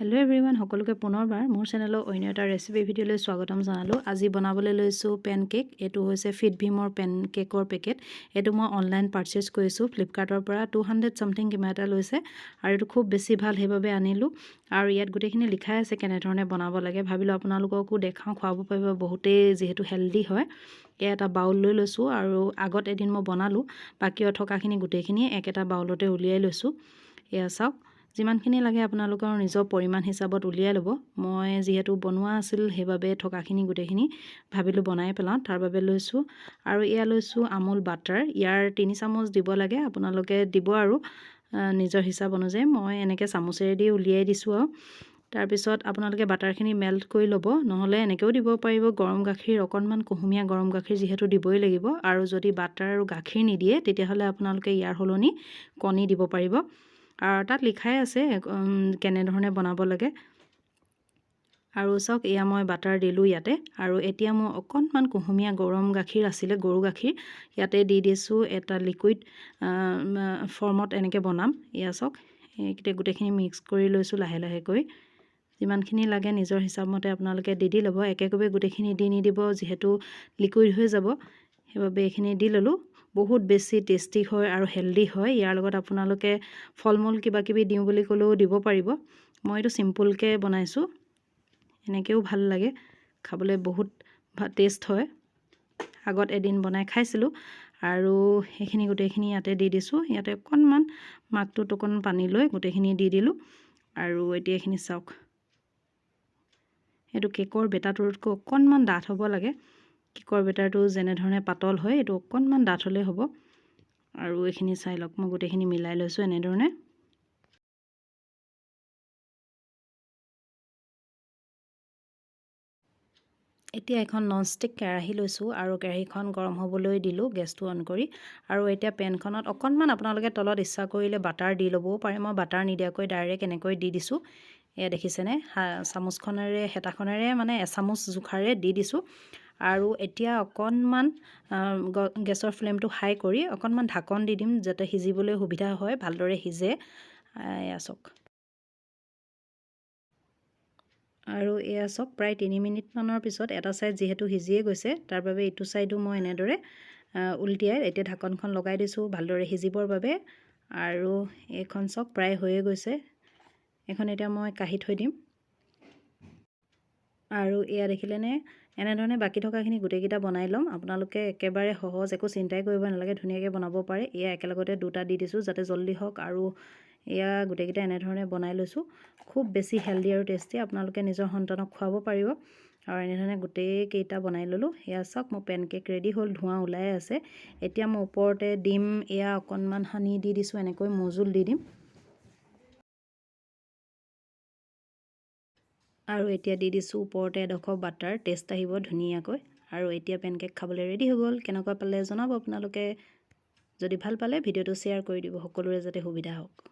Hello everyone সকলোকে পুনৰবাৰ মোৰ চেনেলৰ অন্য এটা ৰেচিপি ভিডিঅ'লৈ স্বাগতম জনালোঁ। আজি বনাবলৈ লৈছোঁ পেন কেক এইটো হৈছে ফিট ভীমৰ পেন কেকৰ পেকেট এইটো মই অনলাইন পাৰ্চেছ কৰিছোঁ ফ্লিপকাৰ্টৰ পৰা টু হাণ্ড্ৰেড ছামথিং কিবা এটা লৈছে আৰু এইটো খুব বেছি ভাল সেইবাবে আনিলোঁ। আৰু ইয়াত গোটেইখিনি লিখাই আছে কেনেধৰণে বনাব লাগে ভাবিলোঁ আপোনালোককো দেখাওঁ খুৱাব পাৰিব বহুতেই যিহেতু হেল্ডি হয়। এয়া এটা বাউল লৈ লৈছোঁ আৰু আগত এদিন মই বনালোঁ বাকী থকাখিনি গোটেইখিনি একেটা বাউলতে উলিয়াই লৈছোঁ। এয়া চাওক। যিমানখিনি লাগে আপোনালোকৰ নিজৰ পৰিমাণ হিচাপত উলিয়াই ল'ব। মই যিহেতু বনোৱা আছিল সেইবাবে থকাখিনি গোটেইখিনি ভাবিলোঁ বনাই পেলাওঁ। তাৰ বাবে লৈছোঁ আৰু এয়া লৈছোঁ আমুল বাটাৰ। ইয়াৰ তিনি চামুচ দিব লাগে আপোনালোকে দিব আৰু নিজৰ হিচাপ অনুযায়ী। মই এনেকৈ চামুচেৰে দি উলিয়াই দিছোঁ আৰু। তাৰপিছত আপোনালোকে বাটাৰখিনি মেল্ট কৰি ল'ব। নহ'লে এনেকৈও দিব পাৰিব গৰম গাখীৰ অকণমান কুহুমীয়া গৰম গাখীৰ যিহেতু দিবই লাগিব। আৰু যদি বাটাৰ আৰু গাখীৰ নিদিয়ে তেতিয়াহ'লে আপোনালোকে ইয়াৰ সলনি কণী দিব পাৰিব। আৰু তাত লিখাই আছে কেনেধৰণে বনাব লাগে। আৰু চাওক এয়া মই বাটাৰ দিলোঁ ইয়াতে। আৰু এতিয়া মই অকণমান কুহুমীয়া গৰম গাখীৰ আছিলে গৰু গাখীৰ। ইয়াতে দি দিছোঁ এটা লিকুইড ফৰ্মত এনেকৈ বনাম। এয়া চাওক এইকেইটা গোটেইখিনি মিক্স কৰি লৈছোঁ লাহে লাহেকৈ। যিমানখিনি লাগে নিজৰ হিচাপমতে আপোনালোকে দি দি ল'ব। একেকোবে গোটেইখিনি দি নিদিব যিহেতু লিকুইড হৈ যাব। সেইবাবে এইখিনি দি ল'লোঁ। বহুত বেছি টেষ্টি হয় আৰু হেল্ডি হয়। ইয়াৰ লগত আপোনালোকে ফল মূল কিবা কিবি দিওঁ বুলি ক'লেও দিব পাৰিব। মই এইটো চিম্পুলকৈ বনাইছোঁ। এনেকৈও ভাল লাগে। খাবলৈ বহুত টেষ্ট হয়। আগত এদিন বনাই খাইছিলোঁ আৰু সেইখিনি গোটেইখিনি ইয়াতে দি দিছোঁ। ইয়াতে অকণমান মাকটোত অকণমান পানী লৈ গোটেইখিনি দি দিলোঁ। আৰু এতিয়া এইখিনি চাওক। এইটো কেকৰ বেটাটোতকৈ অকণমান ডাঠ হ'ব লাগে। কেকৰ বেটাৰটো যেনেধৰণে পাতল হয় এইটো অকণমান ডাঠ হ'লেই হ'ব। আৰু এইখিনি চাই লওক মই গোটেইখিনি মিলাই লৈছোঁ এনেধৰণে। এতিয়া এখন ননষ্টিক কেৰাহী লৈছোঁ আৰু কেৰাহীখন গৰম হ'বলৈ দিলোঁ গেছটো অন কৰি। আৰু এতিয়া পেনখনত অকণমান আপোনালোকে তলত ইচ্ছা কৰিলে বাটাৰ দি ল'বও পাৰে মই বাটাৰ নিদিয়াকৈ ডাইৰেক্ট এনেকৈ দি দিছোঁ। এয়া দেখিছেনে? চামুচখনেৰে হেতাখনেৰে মানে এচামুচ জোখাৰে দি দিছোঁ। আৰু এতিয়া অকণমান গেছৰ ফ্লেমটো হাই কৰি অকণমান ঢাকন দি দিম যাতে সিজিবলৈ সুবিধা হয় ভালদৰে সিজে। এয়া চাওক। আৰু এয়া চাওক প্ৰায় তিনি মিনিটমানৰ পিছত এটা ছাইড যিহেতু সিজিয়ে গৈছে তাৰ বাবে এইটো ছাইডো মই এনেদৰে উলটিয়াই এতিয়া ঢাকনখন লগাই দিছোঁ ভালদৰে সিজিবৰ বাবে। আৰু এইখন চাওক প্ৰায় হৈয়ে গৈছে। এইখন এতিয়া মই কাঢ়ি থৈ দিম। আৰু এয়া দেখিলেনে এনেধৰণে বাকী থকাখিনি গোটেইকেইটা বনাই ল'ম। আপোনালোকে একেবাৰে সহজ একো চিন্তাই কৰিব নালাগে ধুনীয়াকৈ বনাব পাৰে। এয়া একেলগতে দুটা দি দিছোঁ যাতে জল্দি হওক আৰু এয়া গোটেইকেইটা এনেধৰণে বনাই লৈছোঁ। খুব বেছি হেল্ডি আৰু টেষ্টি আপোনালোকে নিজৰ সন্তানক খুৱাব পাৰিব। আৰু এনেধৰণে গোটেইকেইটা বনাই ল'লোঁ। এয়া চাওক মোৰ পেনকেক ৰেডি হ'ল ধোঁৱা ওলাই আছে। এতিয়া মই ওপৰতে ডিম এয়া অকণমান সানি দি দিছোঁ এনেকৈ মজুল দি দিম। আৰু এতিয়া দি দিছোঁ ওপৰতে এডোখৰ বাটাৰ টেষ্ট আহিব ধুনীয়াকৈ। আৰু এতিয়া পেনকেক খাবলৈ ৰেডি হৈ গ'ল। কেনেকুৱা পালে জনাব আপোনালোকে। যদি ভাল পালে ভিডিঅ'টো শ্বেয়াৰ কৰি দিব। সকলোৰে যাতে সুবিধা হওক।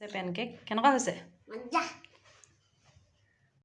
পেনকেক কেনেকুৱা হৈছে?